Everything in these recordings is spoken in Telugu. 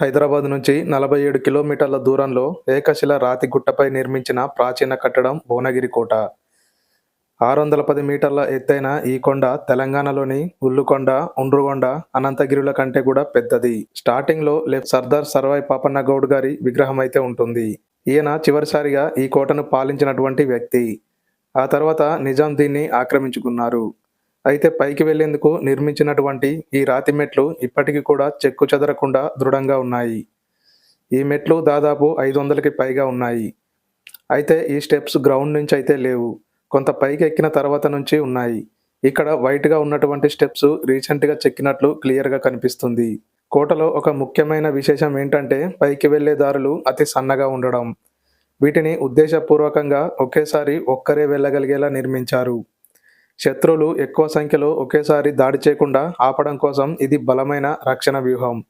హైదరాబాద్ నుంచి నలభై ఏడు కిలోమీటర్ల దూరంలో ఏకశిల రాతి గుట్టపై నిర్మించిన ప్రాచీన కట్టడం భువనగిరి కోట. ఆరు వందల పది మీటర్ల ఎత్తైన ఈ కొండ తెలంగాణలోని ఉల్లుకొండ ఉండ్రుగొండ అనంతగిరుల కంటే కూడా పెద్దది. స్టార్టింగ్లో లెఫ్ట్ సర్దార్ సర్వాయి పాపన్న గౌడ్ గారి విగ్రహం అయితే ఉంటుంది. ఈయన చివరిసారిగా ఈ కోటను పాలించినటువంటి వ్యక్తి. ఆ తర్వాత నిజాం దీన్ని ఆక్రమించుకున్నారు. అయితే పైకి వెళ్ళేందుకు నిర్మించినటువంటి ఈ రాతి మెట్లు ఇప్పటికీ కూడా చెక్కు చెదరకుండా దృఢంగా ఉన్నాయి. ఈ మెట్లు దాదాపు ఐదు వందలకి పైగా ఉన్నాయి. అయితే ఈ స్టెప్స్ గ్రౌండ్ నుంచి అయితే లేవు. కొంత పైకి ఎక్కిన తర్వాత నుంచి ఉన్నాయి. ఇక్కడ వైట్గా ఉన్నటువంటి స్టెప్స్ రీసెంట్గా చెక్కినట్లు క్లియర్గా కనిపిస్తుంది. కోటలో ఒక ముఖ్యమైన విశేషం ఏంటంటే పైకి వెళ్ళే దారులు అతి సన్నగా ఉండడం. వీటిని ఉద్దేశపూర్వకంగా ఒకేసారి ఒక్కరే వెళ్ళగలిగేలా నిర్మించారు. శత్రువులు ఎక్కువ సంఖ్యలో ఒకేసారి దాడి చేయకుండా ఆపడం కోసం ఇది బలమైన రక్షణ వ్యూహం.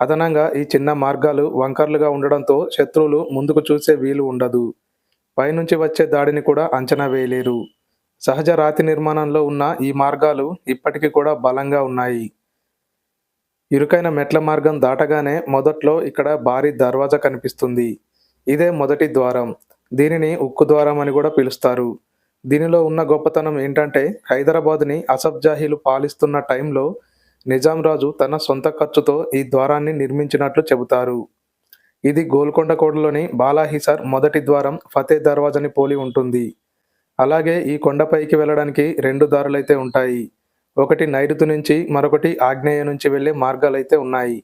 అదనంగా ఈ చిన్న మార్గాలు వంకర్లుగా ఉండడంతో శత్రువులు ముందుకు చూసే వీలు ఉండదు. పైనుంచి వచ్చే దాడిని కూడా అంచనా వేయలేరు. సహజ రాతి నిర్మాణంలో ఉన్న ఈ మార్గాలు ఇప్పటికీ కూడా బలంగా ఉన్నాయి. ఇరుకైన మెట్ల మార్గం దాటగానే మొదట్లో ఇక్కడ భారీ దర్వాజా కనిపిస్తుంది. ఇదే మొదటి ద్వారం. దీనిని ఉక్కు ద్వారం అని కూడా పిలుస్తారు. దీనిలో ఉన్న గొప్పతనం ఏంటంటే హైదరాబాద్ని అసఫ్ జాహీలు పాలిస్తున్న టైంలో నిజాం రాజు తన సొంత ఖర్చుతో ఈ ద్వారాన్ని నిర్మించినట్లు చెబుతారు. ఇది గోల్కొండ కోటలోని బాలాహిసార్ మొదటి ద్వారం ఫతే దర్వాజని పోలి ఉంటుంది. అలాగే ఈ కొండపైకి వెళ్ళడానికి రెండు దారులైతే ఉంటాయి. ఒకటి నైరుతి నుంచి మరొకటి ఆగ్నేయ నుంచి వెళ్ళే మార్గాలైతే ఉన్నాయి.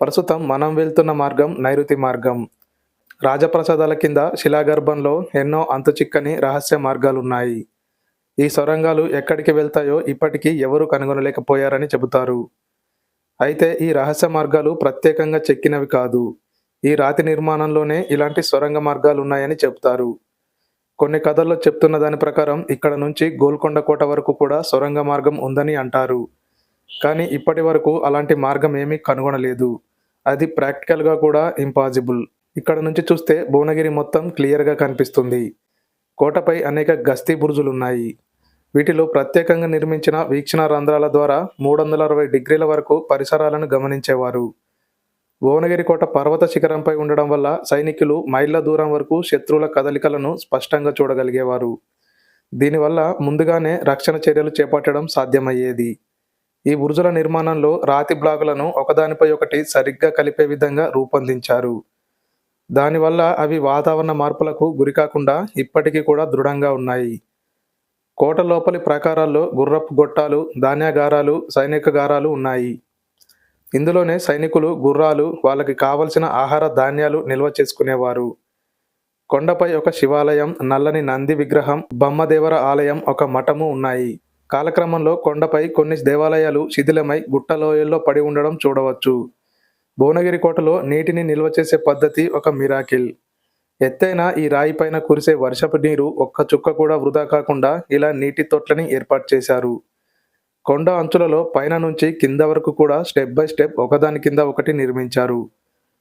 ప్రస్తుతం మనం వెళ్తున్న మార్గం నైరుతి మార్గం. రాజప్రసాదాల కింద శిలాగర్భంలో ఎన్నో అంతుచిక్కని రహస్య మార్గాలున్నాయి. ఈ సొరంగాలు ఎక్కడికి వెళ్తాయో ఇప్పటికీ ఎవరు కనుగొనలేకపోయారని చెబుతారు. అయితే ఈ రహస్య మార్గాలు ప్రత్యేకంగా చెక్కినవి కాదు. ఈ రాతి నిర్మాణంలోనే ఇలాంటి సొరంగ మార్గాలు ఉన్నాయని చెబుతారు. కొన్ని కథల్లో చెప్తున్న దాని ప్రకారం ఇక్కడ నుంచి గోల్కొండ కోట వరకు కూడా సొరంగ మార్గం ఉందని అంటారు. కానీ ఇప్పటి వరకు అలాంటి మార్గం ఏమీ కనుగొనలేదు. అది ప్రాక్టికల్గా కూడా ఇంపాసిబుల్ ఇక్కడ నుంచి చూస్తే భువనగిరి మొత్తం క్లియర్గా కనిపిస్తుంది. కోటపై అనేక గస్తీ బురుజులు ఉన్నాయి వీటిలో ప్రత్యేకంగా నిర్మించిన వీక్షణ రంధ్రాల ద్వారా మూడు వందల అరవై డిగ్రీల వరకు పరిసరాలను గమనించేవారు. భువనగిరి కోట పర్వత శిఖరంపై ఉండడం వల్ల సైనికులు మైళ్ళ దూరం వరకు శత్రువుల కదలికలను స్పష్టంగా చూడగలిగేవారు. దీనివల్ల ముందుగానే రక్షణ చర్యలు చేపట్టడం సాధ్యమయ్యేది. ఈ బురుజుల నిర్మాణంలో రాతి బ్లాకులను ఒకదానిపై ఒకటి సరిగ్గా కలిపే విధంగా రూపొందించారు. దానివల్ల అవి వాతావరణ మార్పులకు గురికాకుండా ఇప్పటికీ కూడా దృఢంగా ఉన్నాయి. కోట లోపలి ప్రాకారాల్లో గుర్రపు గొట్టాలు ధాన్యాగారాలు సైనికగారాలు ఉన్నాయి. ఇందులోనే సైనికులు గుర్రాలు వాళ్ళకి కావలసిన ఆహార ధాన్యాలు నిల్వ చేసుకునేవారు. కొండపై ఒక శివాలయం నల్లని నంది విగ్రహం బొమ్మదేవర ఆలయం ఒక మఠము ఉన్నాయి. కాలక్రమంలో కొండపై కొన్ని దేవాలయాలు శిథిలమై గుట్టలోయల్లో పడి ఉండడం చూడవచ్చు. భువనగిరి కోటలో నీటిని నిల్వ చేసే పద్ధతి ఒక మిరాకిల్. ఎత్తైన ఈ రాయి పైన కురిసే వర్షపు నీరు ఒక్క చుక్క కూడా వృధా కాకుండా ఇలా నీటి తొట్లని ఏర్పాటు చేశారు. కొండ అంచులలో పైన నుంచి కింద వరకు కూడా స్టెప్ బై స్టెప్ ఒకదాని కింద ఒకటి నిర్మించారు.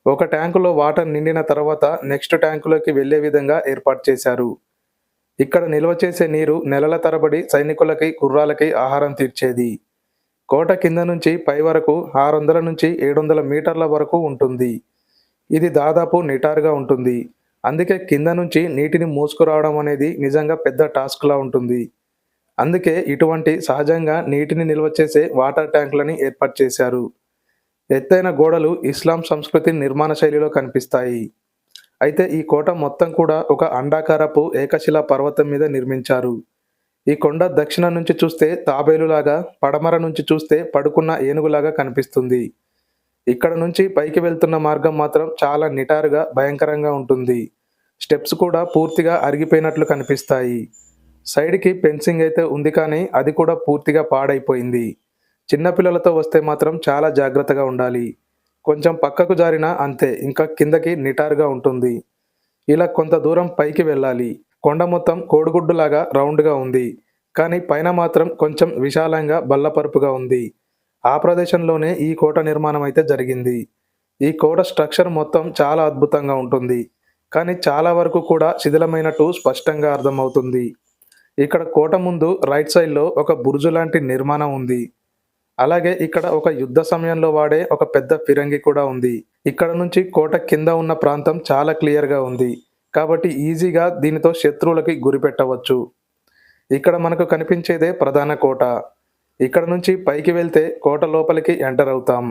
ఒక ట్యాంకులో వాటర్ నిండిన తర్వాత నెక్స్ట్ ట్యాంకులోకి వెళ్ళే విధంగా ఏర్పాటు చేశారు. ఇక్కడ నిల్వ చేసే నీరు నెలల తరబడి సైనికులకి కుర్రాలకి ఆహారం తీర్చేది. కోట కింద నుంచి పై వరకు ఆరు వందల నుంచి ఏడు వందల మీటర్ల వరకు ఉంటుంది. ఇది దాదాపు నిటారుగా ఉంటుంది. అందుకే కింద నుంచి నీటిని మోసుకురావడం అనేది నిజంగా పెద్ద టాస్క్లా ఉంటుంది. అందుకే ఇటువంటి సహజంగా నీటిని నిల్వ చేసే వాటర్ ట్యాంకులని ఏర్పాటు చేశారు. ఎత్తైన గోడలు ఇస్లాం సంస్కృతి నిర్మాణ శైలిలో కనిపిస్తాయి. అయితే ఈ కోట మొత్తం కూడా ఒక అండాకారపు ఏకశిలా పర్వతం మీద నిర్మించారు. ఈ కొండ దక్షిణం నుంచి చూస్తే తాబేలులాగా పడమర నుంచి చూస్తే పడుకున్న ఏనుగులాగా కనిపిస్తుంది. ఇక్కడ నుంచి పైకి వెళ్తున్న మార్గం మాత్రం చాలా నిటారుగా భయంకరంగా ఉంటుంది. స్టెప్స్ కూడా పూర్తిగా అరిగిపోయినట్లు కనిపిస్తాయి. సైడ్కి ఫెన్సింగ్ అయితే ఉంది కానీ అది కూడా పూర్తిగా పాడైపోయింది. చిన్నపిల్లలతో వస్తే మాత్రం చాలా జాగ్రత్తగా ఉండాలి. కొంచెం పక్కకు జారినా అంతే ఇంకా కిందకి నిటారుగా ఉంటుంది. ఇలా కొంత దూరం పైకి వెళ్ళాలి. కొండ మొత్తం కోడిగుడ్డులాగా రౌండ్గా ఉంది. కానీ పైన మాత్రం కొంచెం విశాలంగా బల్లపరుపుగా ఉంది. ఆ ప్రదేశంలోనే ఈ కోట నిర్మాణం అయితే జరిగింది. ఈ కోట స్ట్రక్చర్ మొత్తం చాలా అద్భుతంగా ఉంటుంది. కానీ చాలా వరకు కూడా శిథిలమైనట్టు స్పష్టంగా అర్థమవుతుంది. ఇక్కడ కోట ముందు రైట్ సైడ్లో ఒక బుర్జు లాంటి నిర్మాణం ఉంది. అలాగే ఇక్కడ ఒక యుద్ధ సమయంలో వాడే ఒక పెద్ద ఫిరంగి కూడా ఉంది. ఇక్కడ నుంచి కోట కింద ఉన్న ప్రాంతం చాలా క్లియర్గా ఉంది. కాబట్టి ఈజీగా దీనితో శత్రువులకి గురిపెట్టవచ్చు ఇక్కడ మనకు కనిపించేదే ప్రధాన కోట. ఇక్కడ నుంచి పైకి వెళ్తే కోట లోపలికి ఎంటర్ అవుతాం.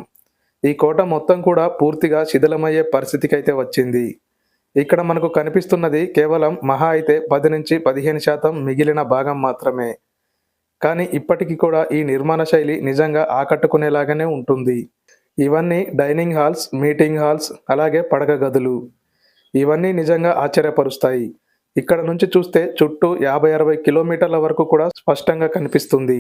ఈ కోట మొత్తం కూడా పూర్తిగా శిథిలమయ్యే పరిస్థితికి అయితే వచ్చింది. ఇక్కడ మనకు కనిపిస్తున్నది కేవలం మహా అయితే పది నుంచి పదిహేను శాతం మిగిలిన భాగం మాత్రమే. కానీ ఇప్పటికీ కూడా ఈ నిర్మాణ శైలి నిజంగా ఆకట్టుకునేలాగానే ఉంటుంది. ఇవన్నీ డైనింగ్ హాల్స్ మీటింగ్ హాల్స్ అలాగే పడక గదులు. ఇవన్నీ నిజంగా ఆశ్చర్యపరుస్తాయి. ఇక్కడ నుంచి చూస్తే చుట్టూ యాభై అరవై కిలోమీటర్ల వరకు కూడా స్పష్టంగా కనిపిస్తుంది.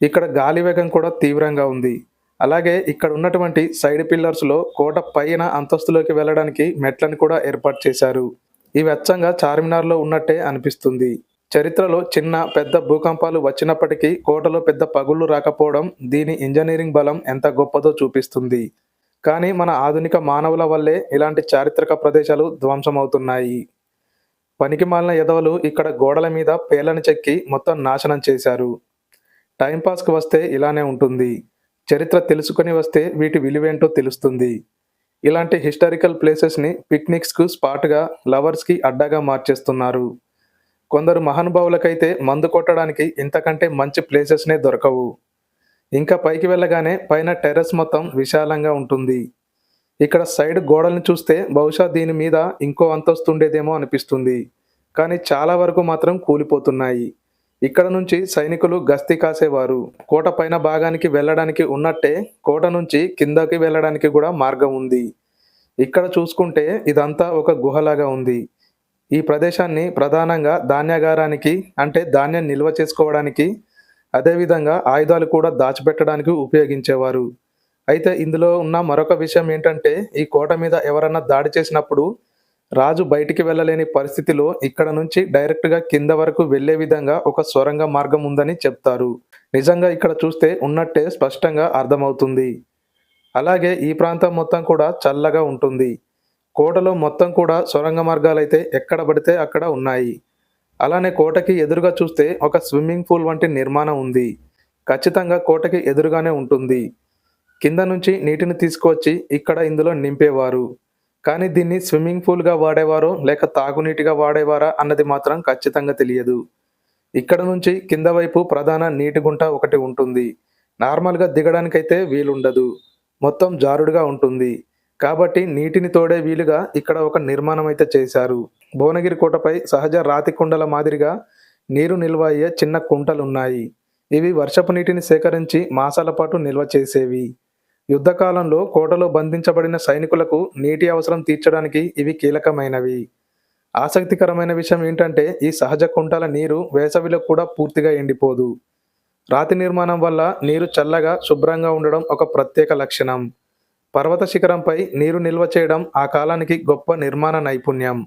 ఇక్కడ గాలి వేగం కూడా తీవ్రంగా ఉంది. అలాగే ఇక్కడ ఉన్నటువంటి సైడ్ పిల్లర్స్లో కోట పైన అంతస్తులోకి వెళ్ళడానికి మెట్లను కూడా ఏర్పాటు చేశారు. ఇవి అచ్చంగా చార్మినార్లో ఉన్నట్టే అనిపిస్తుంది. చరిత్రలో చిన్న పెద్ద భూకంపాలు వచ్చినప్పటికీ కోటలో పెద్ద పగుళ్ళు రాకపోవడం దీని ఇంజనీరింగ్ బలం ఎంత గొప్పదో చూపిస్తుంది. కానీ మన ఆధునిక మానవుల వల్లే ఇలాంటి చారిత్రక ప్రదేశాలు ధ్వంసమవుతున్నాయి. పనికిమాలిన ఎదవలు ఇక్కడ గోడల మీద పేలను చెక్కి మొత్తం నాశనం చేశారు. టైంపాస్కి వస్తే ఇలానే ఉంటుంది. చరిత్ర తెలుసుకొని వస్తే వీటి విలువేంటో తెలుస్తుంది. ఇలాంటి హిస్టారికల్ ప్లేసెస్ని పిక్నిక్స్కు స్పాట్గా లవర్స్కి అడ్డాగా మార్చేస్తున్నారు. కొందరు మహానుభావులకైతే మందు కొట్టడానికి ఇంతకంటే మంచి ప్లేసెస్నే దొరకవు. ఇంకా పైకి వెళ్ళగానే పైన టెర్రస్ మొత్తం విశాలంగా ఉంటుంది. ఇక్కడ సైడ్ గోడల్ని చూస్తే బహుశా దీని మీద ఇంకో అంతస్తు ఉండేదేమో అనిపిస్తుంది. కానీ చాలా వరకు మాత్రం కూలిపోతున్నాయి. ఇక్కడ నుంచి సైనికులు గస్తీ కాసేవారు. కోట పైన భాగానికి వెళ్ళడానికి ఉన్నట్టే కోట నుంచి కిందకి వెళ్ళడానికి కూడా మార్గం ఉంది. ఇక్కడ చూసుకుంటే ఇదంతా ఒక గుహలాగా ఉంది. ఈ ప్రదేశాన్ని ప్రధానంగా ధాన్యాగారానికి అంటే ధాన్యం నిల్వ చేసుకోవడానికి అదేవిధంగా ఆయుధాలు కూడా దాచిపెట్టడానికి ఉపయోగించేవారు. అయితే ఇందులో ఉన్న మరొక విషయం ఏంటంటే ఈ కోట మీద ఎవరన్నా దాడి చేసినప్పుడు రాజు బయటికి వెళ్ళలేని పరిస్థితిలో ఇక్కడ నుంచి డైరెక్ట్గా కింద వరకు వెళ్ళే విధంగా ఒక సొరంగ మార్గం ఉందని చెప్తారు. నిజంగా ఇక్కడ చూస్తే ఉన్నట్టే స్పష్టంగా అర్థమవుతుంది. అలాగే ఈ ప్రాంతం మొత్తం కూడా చల్లగా ఉంటుంది. కోటలో మొత్తం కూడా సొరంగ మార్గాలైతే ఎక్కడ పడితే అక్కడ ఉన్నాయి. అలానే కోటకి ఎదురుగా చూస్తే ఒక స్విమ్మింగ్ పూల్ వంటి నిర్మాణం ఉంది. ఖచ్చితంగా కోటకి ఎదురుగానే ఉంటుంది. కింద నుంచి నీటిని తీసుకువచ్చి ఇక్కడ ఇందులో నింపేవారు. కానీ దీన్ని స్విమ్మింగ్ పూల్గా వాడేవారో లేక తాగునీటిగా వాడేవారా అన్నది మాత్రం ఖచ్చితంగా తెలియదు. ఇక్కడ నుంచి కింద వైపు ప్రధాన నీటి గుంట ఒకటి ఉంటుంది. నార్మల్గా దిగడానికైతే వీలుండదు. మొత్తం జారుడుగా ఉంటుంది. కాబట్టి నీటిని తోడే వీలుగా ఇక్కడ ఒక నిర్మాణం అయితే చేశారు. భువనగిరి కోటపై సహజ రాతి కుండల మాదిరిగా నీరు నిల్వ అయ్యే చిన్న కుంటలున్నాయి. ఇవి వర్షపు నీటిని సేకరించి మాసాల పాటు నిల్వ చేసేవి. యుద్ధకాలంలో కోటలో బంధించబడిన సైనికులకు నీటి అవసరం తీర్చడానికి ఇవి కీలకమైనవి. ఆసక్తికరమైన విషయం ఏంటంటే ఈ సహజ కుంటల నీరు వేసవిలో కూడా పూర్తిగా ఎండిపోదు. రాతి నిర్మాణం వల్ల నీరు చల్లగా శుభ్రంగా ఉండడం ఒక ప్రత్యేక లక్షణం. పర్వత శిఖరంపై నీరు నిల్వ చేయడం ఆ కాలానికి గొప్ప నిర్మాణ నైపుణ్యం.